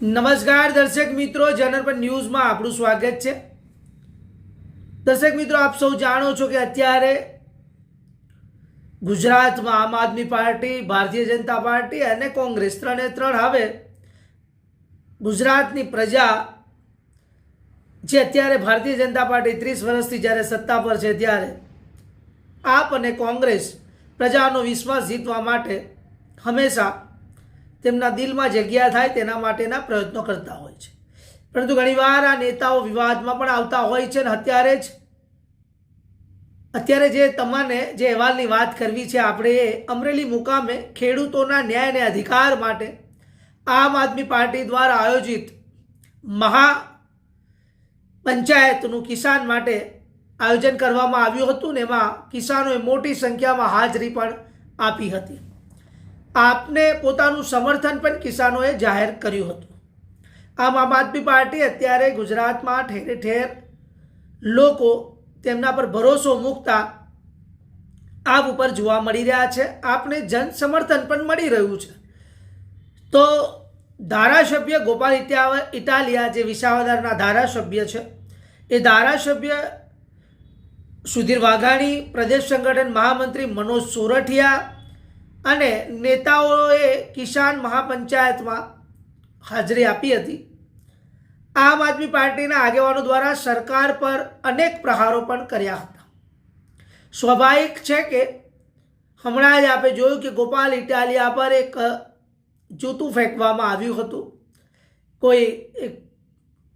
નમસ્કાર દર્શક મિત્રો જનરપન ન્યૂઝમાં આપણું સ્વાગત છે. દર્શક મિત્રો, આપ સૌ જાણો છો કે અત્યારે ગુજરાતમાં આમ આદમી પાર્ટી, ભારતીય જનતા પાર્ટી અને કોંગ્રેસ ત્રણે ત્રણ હવે ગુજરાતની પ્રજા જે અત્યારે ભારતીય જનતા પાર્ટી ત્રીસ વર્ષથી જ્યારે સત્તા પર છે ત્યારે આપ અને કોંગ્રેસ પ્રજાનો વિશ્વાસ જીતવા માટે હંમેશા તેમના દિલમાં જગ્યા થાય તેના માટેના પ્રયત્નો કરતા હોય છે. પરંતુ ઘણીવાર આ નેતાઓ વિવાદમાં પણ આવતા હોય છે ને અત્યારે જ અત્યારે જે તમારે જે અહેવાલની વાત કરવી છે, આપણે એ અમરેલી મુકામે ખેડૂતોના ન્યાય અને અધિકાર માટે આમ આદમી પાર્ટી દ્વારા આયોજિત મહા પંચાયતનું કિસાન માટે આયોજન કરવામાં આવ્યું હતું ને એમાં કિસાનોએ મોટી સંખ્યામાં હાજરી પણ આપી હતી. આપને પોતાનું સમર્થન પણ કિસાનોએ જાહેર કર્યું હતું. આમ આમ આદમી પાર્ટી અત્યારે ગુજરાતમાં ઠેર ઠેર લોકો તેમના પર ભરોસો મૂકતા આપ ઉપર જોવા મળી રહ્યા છે. આપને જન સમર્થન પણ મળી રહ્યું છે. તો ધારાસભ્ય ગોપાલ ઇટા ઇટાલિયા જે વિસાવદરના ધારાસભ્ય છે, એ ધારાસભ્ય સુધીર વાઘાણી, પ્રદેશ સંગઠન મહામંત્રી મનોજ સોરઠિયા અને નેતાઓએ કિસાન મહાપંચાયતમાં હાજરી આપી હતી. આમ આદમી પાર્ટીના આગેવાનો દ્વારા સરકાર પર અનેક પ્રહારો પણ કર્યા હતા. સ્વાભાવિક છે કે હમણાં જ આપણે જોયું કે ગોપાલ ઇટાલિયા પર એક જૂતું ફેંકવામાં આવ્યું હતું. કોઈ એક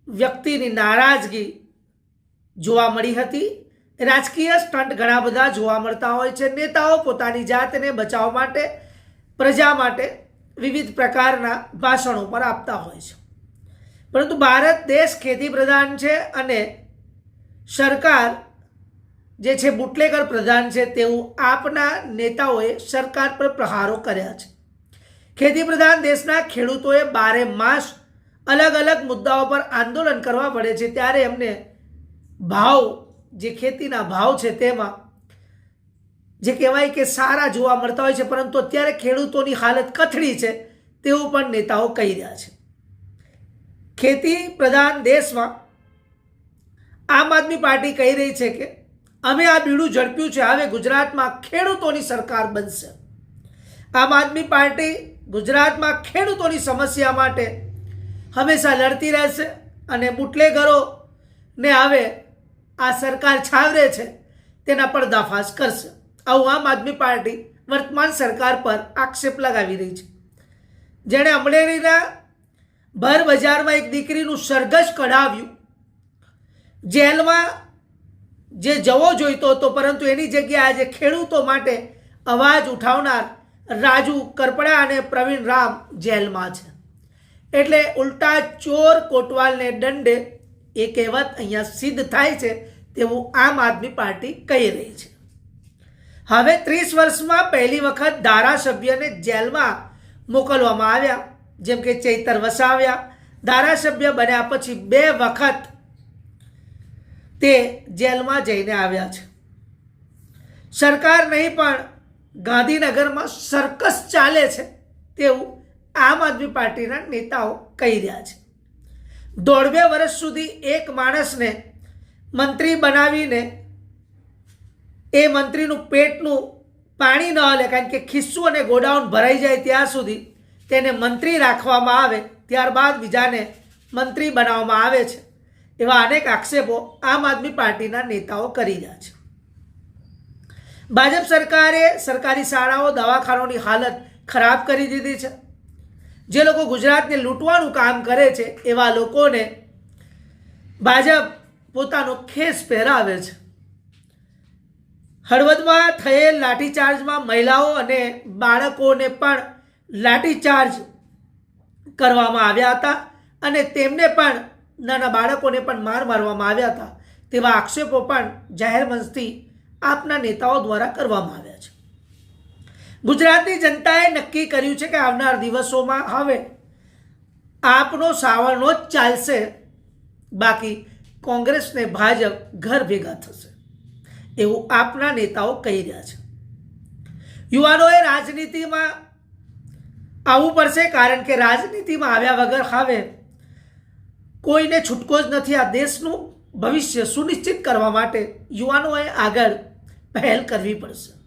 વ્યક્તિની નારાજગી જોવા મળી હતી. રાજકીય સ્ટન્ટ ઘણા બધા જોવા મળતા હોય છે. નેતાઓ પોતાની જાતને બચાવ માટે, પ્રજા માટે વિવિધ પ્રકારના ભાષણો પર આપતા હોય છે. પરંતુ ભારત દેશ ખેતી પ્રધાન છે અને સરકાર જે છે બુટલેગર પ્રધાન છે તેવું આપના નેતાઓએ સરકાર પર પ્રહારો કર્યા છે. ખેતી પ્રધાન દેશના ખેડૂતોએ બારે માસ અલગ અલગ મુદ્દાઓ પર આંદોલન કરવા પડે છે. ત્યારે એમને ભાવ જે ખેતીના ભાવ છે તેમાં, જે કહેવાય કે સારા જોવા મળતા હોય છે, પરંતુ અત્યારે ખેડૂતોની હાલત કથળી છે તેવું પણ નેતાઓ કહી રહ્યા છે. ખેતી પ્રધાન દેશમાં આમ આદમી પાર્ટી કહી રહી છે કે, અમે આ બીડું ઝડપ્યું છે, હવે ગુજરાતમાં ખેડૂતોની સરકાર બનશે. આમ આદમી પાર્ટી ગુજરાતમાં ખેડૂતોની સમસ્યા માટે હંમેશા લડતી રહેશે અને બુટલેગરોને હવે આ સરકાર છાવરે છે, તેના પર દાફાશ કરશે. આવું આમ આદમી પાર્ટી વર્તમાન સરકાર પર આક્ષેપ લગાવી રહી છે. જેણે અમરેલીના ભર બજારમાં એક દીકરીનું સરઘસ કઢાવ્યું. જેલમાં જે જવો જોઈતો હતો, પરંતુ એની જગ્યાએ આજે ખેડૂતો માટે અવાજ ઉઠાવનાર રાજુ કરપડા અને પ્રવીણ રામ જેલમાં છે. એટલે ઉલટા ચોર કોટવાલને દંડે એ કહેવત અહીંયા સિદ્ધ થાય છે તેવું આમ આદમી પાર્ટી કહી રહી છે. હવે ત્રીસ વર્ષમાં પહેલી વખત ધારાસભ્યને જેલમાં મોકલવામાં આવ્યા, જેમ કે ચૈતર વસાવ્યા. ધારાસભ્ય બન્યા પછી બે વખત તે જેલમાં જઈને આવ્યા છે. સરકાર નહીં પણ ગાંધીનગરમાં સર્કસ ચાલે છે તેવું આમ આદમી પાર્ટીના નેતાઓ કહી રહ્યા છે. દોઢ વર્ષ સુધી એક માણસને મંત્રી બનાવીને એ મંત્રીનું પેટનું પાણી ન હલે, કારણ કે ખિસ્સું અને ગોડાઉન ભરાઈ જાય ત્યાં સુધી તેને મંત્રી રાખવામાં આવે, ત્યારબાદ બીજાને મંત્રી બનાવવામાં આવે છે. એવા અનેક આક્ષેપો આમ આદમી પાર્ટીના નેતાઓ કરી રહ્યા છે. ભાજપ સરકારે સરકારી શાળાઓ દવાખાનોની હાલત ખરાબ કરી દીધી છે. જે લોકો ગુજરાતને લૂંટવાનું કામ કરે છે, એવા લોકોને ભાજપ પોતાનો ખેસ પહેરાવે છે. હળવદમાં થયેલ લાઠીચાર્જમાં મહિલાઓ અને બાળકોને પણ લાઠીચાર્જ કરવામાં આવ્યા હતા અને તેમને પણ નાના બાળકોને પણ માર મારવામાં આવ્યા હતા, તેવા આક્ષેપો પણ જાહેર મંચથી આપના નેતાઓ દ્વારા કરવામાં આવ્યા છે. ગુજરાતની જનતાએ નક્કી કર્યું છે કે આવનાર દિવસોમાં હવે આપનો સાવરણો જ ચાલશે. બાકી કોંગ્રેસને ભાજપ ઘર ભેગા થશે. એવું આપના નેતાઓ કહી રહ્યા છે. યુવાનોએ રાજનીતિમાં આવવું પડશે કારણ કે રાજનીતિમાં આવ્યા વગર હવે કોઈને છૂટકો જ નથી આ દેશનું ભવિષ્ય સુનિશ્ચિત કરવા માટે યુવાનોએ આગળ પહેલ કરવી પડશે.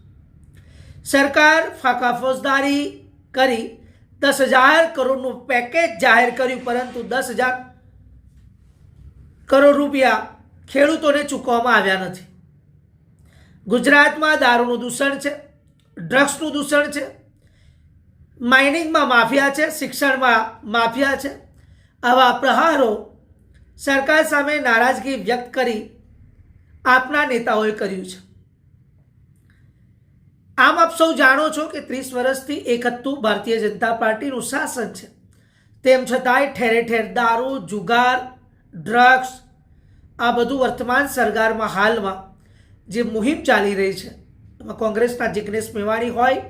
સરકાર ફાંકા ફોજદારી કરી, દસ હજાર કરોડનું પેકેજ જાહેર કર્યું, પરંતુ દસ હજાર કરોડ રૂપિયા ખેડૂતોને ચૂકવવામાં આવ્યા નથી. ગુજરાતમાં દારૂનું દૂષણ છે, ડ્રગ્સનું દૂષણ છે, માઇનિંગમાં માફિયા છે, શિક્ષણમાં માફિયા છે. આવા પ્રહારો સરકાર સામે નારાજગી વ્યક્ત કરી આપના નેતાઓએ કર્યું છે. આમ આપ સૌ જાણો છો કે ત્રીસ વર્ષથી એક હતું ભારતીય જનતા પાર્ટીનું શાસન છે. તેમ છતાંય ઠેરે ઠેર દારૂ, જુગાર, ડ્રગ્સ, આ બધું વર્તમાન સરકારમાં હાલમાં જે મુહિમ ચાલી રહી છે. એમાં કોંગ્રેસના જિગ્નેશ મેવાણી હોય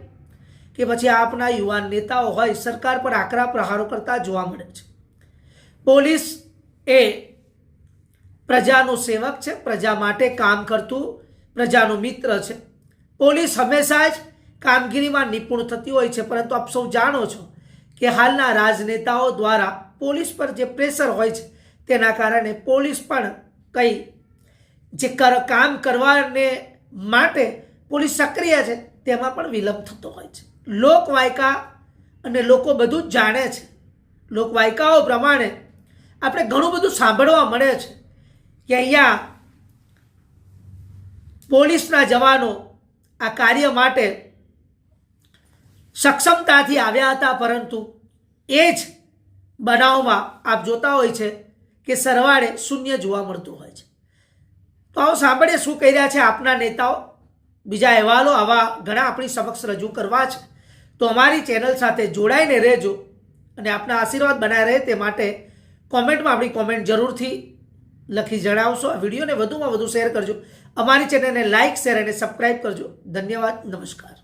કે પછી આપના યુવાન નેતાઓ હોય, સરકાર પર આકરા પ્રહારો કરતા જોવા મળે છે. પોલીસ એ પ્રજાનો સેવક છે, પ્રજા માટે કામ કરતું પ્રજાનો મિત્ર છે. પોલીસ હંમેશા જ કામગીરીમાં નિપુણ થતી હોય છે, પરંતુ આપ સૌ જાણો છો કે હાલના રાજનેતાઓ દ્વારા પોલીસ પર જે પ્રેશર હોય છે, તેના કારણે પોલીસ પણ કંઈ જે કામ કરવાને માટે પોલીસ સક્રિય છે, તેમાં પણ વિલંબ થતો હોય છે. લોકવાયકા અને લોકો બધું જાણે છે. લોકવાયકાઓ પ્રમાણે આપણે ઘણું બધું સાંભળવા મળે છે કે અહીંયા પોલીસના જવાનો આ કાર્ય માટે સક્ષમતાથી આવ્યા હતા, પરંતુ એ જ બનાવમાં આપ જોતા હોય છે કે સરવાળે શૂન્ય જોવા મળતું હોય છે. તો આવો સાંભળીએ શું કહી રહ્યા છે આપના નેતાઓ. બીજા અહેવાલો આવા ઘણા આપણી સમક્ષ રજૂ કરવા છે. તો અમારી ચેનલ સાથે જોડાઈને રહેજો અને આપના આશીર્વાદ બનાવી રહે તે માટે કોમેન્ટમાં આપણી કોમેન્ટ જરૂરથી લખી જણાવશો. આ વિડીયોને વધુમાં વધુ શેર કરજો. અમારી ચેનલને લાઇક શેર અને સબસ્ક્રાઈબ કરજો. ધન્યવાદ નમસ્કાર.